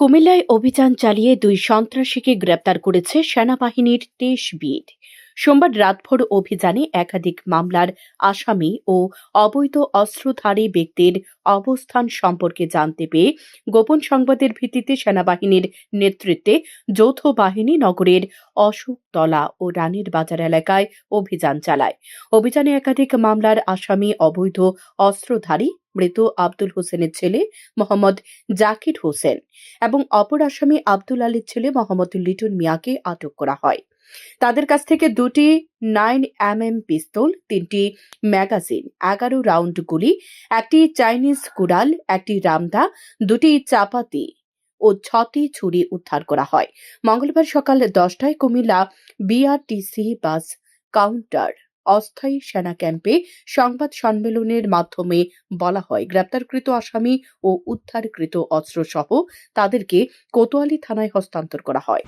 কুমিল্লায় অভিযান চালিয়ে দুই সন্ত্রাসীকে গ্রেপ্তার করেছে সেনাবাহিনীর তেইশ বিট সোমবার রাতভর অভিযানে একাধিক মামলার আসামি ও অবৈধ অস্ত্রধারী ব্যক্তির অবস্থান সম্পর্কে জানতে পেয়ে গোপন সংবাদের ভিত্তিতে সেনাবাহিনীর নেতৃত্বে যৌথ বাহিনী নগরের অশোকতলা ও রানীর বাজার এলাকায় অভিযান চালায়। অভিযানে একাধিক মামলার আসামি, অবৈধ অস্ত্রধারী মৃত আব্দুল হোসেনের ছেলে মোহাম্মদ জাকির হোসেন এবং অপর আসামি আব্দুল আলীর ছেলে মোহাম্মদ লিটন মিয়াকে আটক করা হয়। তাদের কাছ থেকে দুটি নাইন এম এম পিস্তল, তিনটি ম্যাগাজিন, এগারো রাউন্ড গুলি, একটি চাইনিজ কুড়াল, একটি রামদা, দুটি চাপাতি ও ছটি ছুরি উদ্ধার করা হয়। মঙ্গলবার সকাল দশটায় কুমিল্লা বিআরটিসি বাস কাউন্টার অস্থায়ী সেনা ক্যাম্পে সংবাদ সম্মেলনের মাধ্যমে বলা হয়, গ্রেপ্তারকৃত আসামি ও উদ্ধারকৃত অস্ত্রসহ তাদেরকে কোতোয়ালি থানায় হস্তান্তর করা হয়।